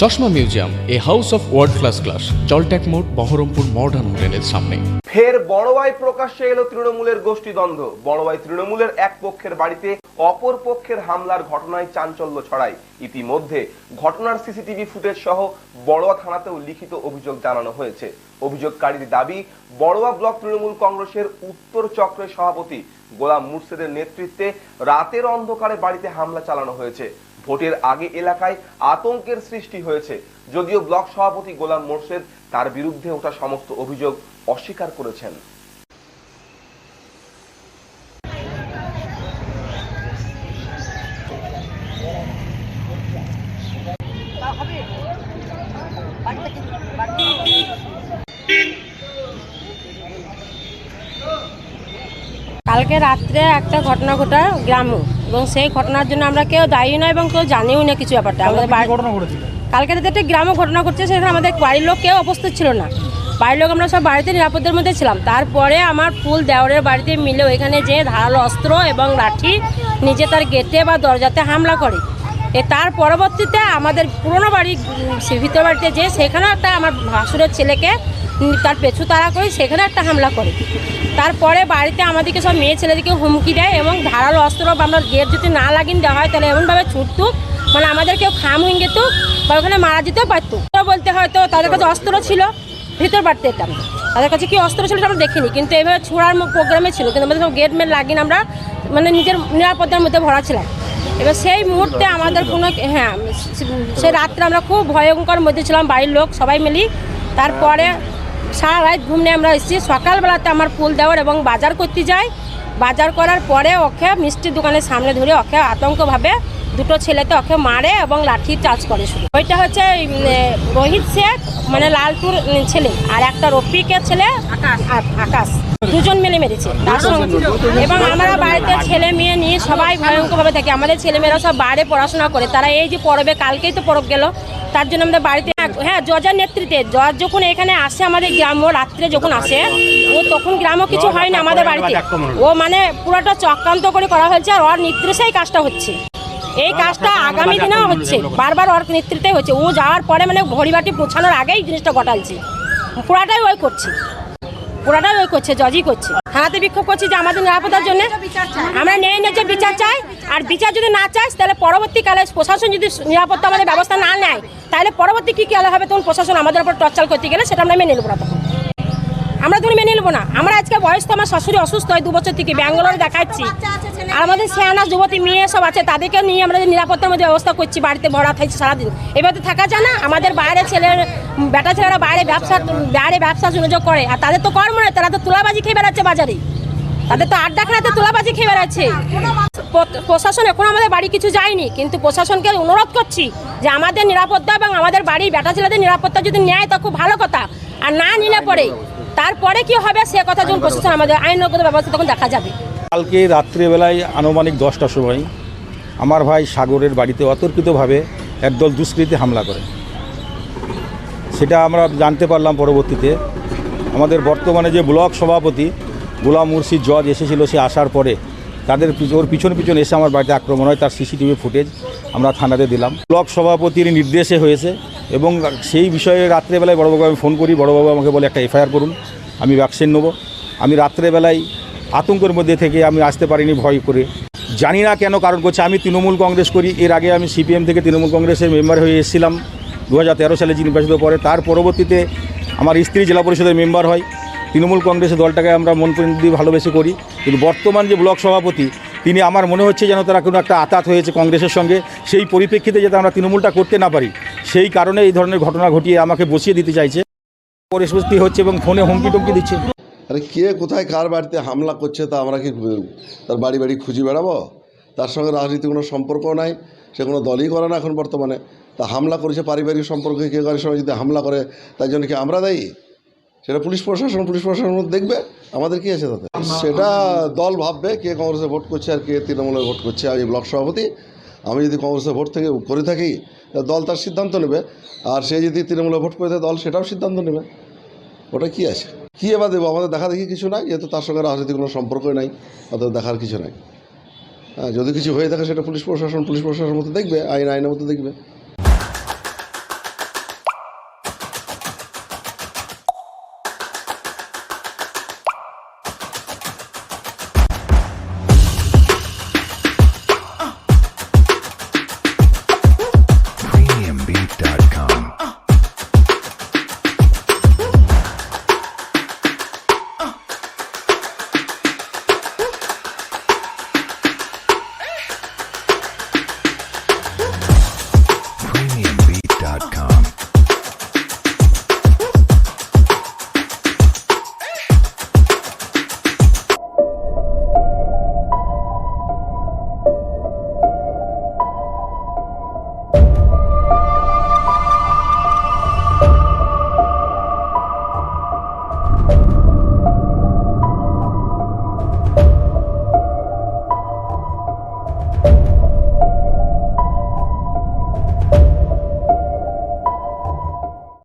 চশমা museum, a house of world class class জলট্যাক মোড়, Baharampur modern হোটেলের সামনে। ফের বড়বাই প্রকাশ্যে এলো তৃণমূলের গোষ্ঠীদ্বন্দ্ব বড়বাই তৃণমূলের এক পক্ষের বাড়িতে অপর পক্ষের হামলার ঘটনায় চাঞ্চল্য ছড়ায়। ইতিমধ্যে ঘটনার সিসিটিভি ফুটেজ সহ বড়োয়া থানাতেও লিখিত অভিযোগ জানানো হয়েছে। অভিযোগকারীর দাবি বড়োয়া ব্লক তৃণমূল কংগ্রেসের উত্তর চক্রের সভাপতি গোলাম মুর্শেদের নেতৃত্বে রাতের অন্ধকারে বাড়িতে হামলা চালানো হয়েছে। ভোটের আগে এলাকায় আতঙ্কের সৃষ্টি হয়েছে। যদিও ব্লক সভাপতি গোলাম মোর্শেদ তার বিরুদ্ধে ওঠা সমস্ত অভিযোগ অস্বীকার করেছেন। কালকে রাত্রে একটা ঘটনা ঘটা গ্রামে। এবং সেই ঘটনার জন্য আমরা কেউ দায়ী নয় এবং কেউ জানিও না কিছু ব্যাপারটা। আমাদের কালকে রাতে একটা গ্রামে ঘটনা ঘটছে সেখানে আমাদের বাড়ির লোক কেউ উপস্থিত ছিল না। বাড়ির লোক আমরা সব বাড়িতে নিরাপদের মধ্যে ছিলাম। তারপরে আমার ফুল দেওরের বাড়িতে মিলে ওইখানে যে ধারালো অস্ত্র এবং লাঠি নিজে তার গেটে বা দরজাতে হামলা করে। এ তার পরবর্তীতে আমাদের পুরনো বাড়ি ভিতর বাড়িতে যে সেখানেও একটা আমার ভাসুরের ছেলেকে তার পেছু তাড়া করে সেখানে একটা হামলা করে। তারপরে বাড়িতে আমাদেরকে সব মেয়ে ছেলেদেরকে হুমকি দেয় এবং ধারালো অস্ত্র বা আমরা গেট যদি না লাগিয়ে দেওয়া হয় তাহলে এমনভাবে ছুটতুক মানে আমাদের কেউ খাম হয়ে যেত বা ওখানে মারা যেতেও পারতো। বলতে হয়তো তাদের কাছে অস্ত্র ছিল, ভিতর বাড়তে এটা তাদের কাছে কি অস্ত্র ছিল আমরা দেখিনি, কিন্তু এভাবে ছোড়ার প্রোগ্রামে ছিল, কিন্তু আমাদের সব গেট মেট লাগিন আমরা মানে নিজের নিরাপত্তার মধ্যে ভরা ছিলাম। এবার সেই মুহূর্তে আমাদের কোনো হ্যাঁ সে রাত্রে আমরা খুব ভয়ঙ্কর মধ্যে ছিলাম, বাড়ির লোক সবাই মিলি। তারপরে সারা রাত ঘুম নিয়ে আমরা এসেছি। সকালবেলাতে আমার ফুল দেওয়ার এবং বাজার করতে যাই। বাজার করার পরে ওকে মিষ্টির দোকানের সামনে ধরে ওকে আতঙ্কভাবে দুটো ছেলেতে ওকে মারে এবং লাঠি চার্জ করে শুধু। ওইটা হচ্ছে রোহিত শেখ মানে লালটুর ছেলে। আর একটা রফিকের ছেলে আর আকাশ। দুজন মিলে মেরেছে। তার সঙ্গে। এবং আমরা বাড়িতে ছেলে মেয়ে নিয়ে সবাই ভয়ঙ্করভাবে থাকি। আমাদের ছেলেমেয়েরা সব বাইরে পড়াশোনা করে। তারা এই যে পরবে কালকেই তো পরব গেল। তার জন্য আমাদের বাড়িতে হ্যাঁ জজের নেতৃত্বে। জজ যখন এখানে আসে আমাদের গ্রাম্য রাত্রে যখন আসে ও তখন গ্রামও কিছু হয়নি আমাদের বাড়িতে। ও মানে পুরোটা চক্রান্ত করে করা হয়েছে আর ওর নির্দেশেই কাজটা হচ্ছে। এই কাজটা আগামী দিনেও হচ্ছে। বারবার ওর নেতৃত্বে হচ্ছে। ও যাওয়ার পরে মানে ঘড়িবাটি পৌঁছানোর আগেই জিনিসটা ঘটালছে পুরাটাই ওই করছে। পুরাটাই ওই করছে, জজই করছে। থানাতে বিক্ষোভ করছি যে আমাদের নিরাপত্তার জন্য। আমরা নেই যে বিচার চাই। আর বিচার যদি না চাই, তাহলে পরবর্তীকালে প্রশাসন যদি নিরাপত্তা আমাদের ব্যবস্থা না নেয়, তাহলে পরবর্তী কী কী হবে? তখন প্রশাসন আমাদের উপর টর্চার করতে গেলে সেটা আমরা মেনে নেব না তখন। আমরা ধরে মেনে নেব না। আমরা আজকে বয়স তো আমার শাশুড়ি অসুস্থ হয় দু বছর থেকে ব্যাঙ্গালোরে দেখাচ্ছি। আর আমাদের সেয়ানা যুবতী, মেয়ে সব আছে তাদেরকে নিয়ে আমরা নিরাপত্তার মধ্যে ব্যবস্থা করছি, বাড়িতে ভরা থাকছি সারাদিন। এবার তো থাকা যায় না, আমাদের বাইরে ছেলের, বেটা ছেলেরা বাইরে ব্যবসা বাইরে ব্যবসা সুযোগ করে, আর তাদের তো কর্ম নয়, তারা তো তুলাবাজি খেয়ে বেড়াচ্ছে বাজারে। তাদের তো আড্ডা খানাতে তুলাবাজি খেয়ে বেড়াচ্ছে। প্রশাসন এখন আমাদের বাড়ি কিছু যায়নি, কিন্তু প্রশাসনকে অনুরোধ করছি যে আমাদের নিরাপত্তা এবং আমাদের বাড়ির বেটা ছেলেদের নিরাপত্তা যদি নেয়, তা খুব ভালো কথা। আর না নিলে পরে, তারপরে কি হবে, সে কথা যখন প্রশাসন আমাদের আইনগত ব্যবস্থা তখন দেখা যাবে। কালকে রাত্রেবেলায় আনুমানিক দশটার সময় আমার ভাই সাগরের বাড়িতে অতর্কিতভাবে একদল দুষ্কৃতী হামলা করে। সেটা আমরা জানতে পারলাম পরবর্তীতে। আমাদের বর্তমানে যে ব্লক সভাপতি গোলাম মুর্শিদ জজ এসেছিল সে আসার পরে তাদের ওর পিছন পিছন এসে আমার বাড়িতে আক্রমণ হয়, তার সিসিটিভি ফুটেজ আমরা থানাতে দিলাম। ব্লক সভাপতির নির্দেশে হয়েছে এবং সেই বিষয়ে রাত্রেবেলায় বড়বাবু আমি ফোন করি, বড়বাবু আমাকে বলে একটা এফআইআর করুন, আমি ভ্যাকসিন নেব। আমি রাত্রেবেলায় আতঙ্কের মধ্যে থেকে আমি আসতে পারিনি ভয় করে। জানি না কেন কারণ করছে, আমি তৃণমূল কংগ্রেস করি। এর আগে আমি সিপিএম থেকে তৃণমূল কংগ্রেসের মেম্বার হয়ে এসেছিলাম। দু হাজার তেরো সালে যে নির্বাচিত পরে, তার পরবর্তীতে আমার স্ত্রী জেলা পরিষদের মেম্বার হয়। তৃণমূল কংগ্রেসের দলটাকে আমরা মন দিয়ে ভালোবেসে করি। কিন্তু বর্তমান যে ব্লক সভাপতি, তিনি আমার মনে হচ্ছে যেন তারা কোনো একটা আতাত হয়েছে কংগ্রেসের সঙ্গে। সেই পরিপ্রেক্ষিতে যাতে আমরা তৃণমূলটা করতে না পারি, সেই কারণে এই ধরনের ঘটনা ঘটিয়ে আমাকে বসিয়ে দিতে চাইছে। পরিস্থিতি হচ্ছে এবং ফোনে হুমকি টুমকি দিচ্ছে। আরে কে কোথায় কার বাড়িতে হামলা করছে তা আমরা কি তার বাড়ি বাড়ি খুঁজে বেড়াবো? তার সঙ্গে রাজনীতি কোনো সম্পর্ক নাই, সে কোনো দলই করে না এখন বর্তমানে। তা হামলা করেছে পারিবারিক সম্পর্কে কে কারোর সঙ্গে যদি হামলা করে, তার জন্য কি আমরা দায়ী? সেটা পুলিশ প্রশাসন পুলিশ প্রশাসন দেখবে, আমাদের কি আছে তাতে? সেটা দল ভাববে, কে কংগ্রেসে ভোট করছে আর কে তৃণমূলে ভোট করছে। আমি ব্লক সভাপতি, আমি যদি কংগ্রেসে ভোট থেকে করে থাকি দল তার সিদ্ধান্ত নেবে। আর সে যদি তৃণমূলে ভোট করে থাকে দল, সেটাও সিদ্ধান্ত নেবে। ওটা কি আছে? কি এবার দেবো? আমাদের দেখা দেখি কিছু নাই, যেহেতু তার সঙ্গে রাজনীতি কোনো সম্পর্কই নাই অত দেখার কিছু নাই। হ্যাঁ যদি কিছু হয়ে থাকে, সেটা পুলিশ প্রশাসন, পুলিশ প্রশাসনের মতো দেখবে, আইন, আইনের মতো দেখবে।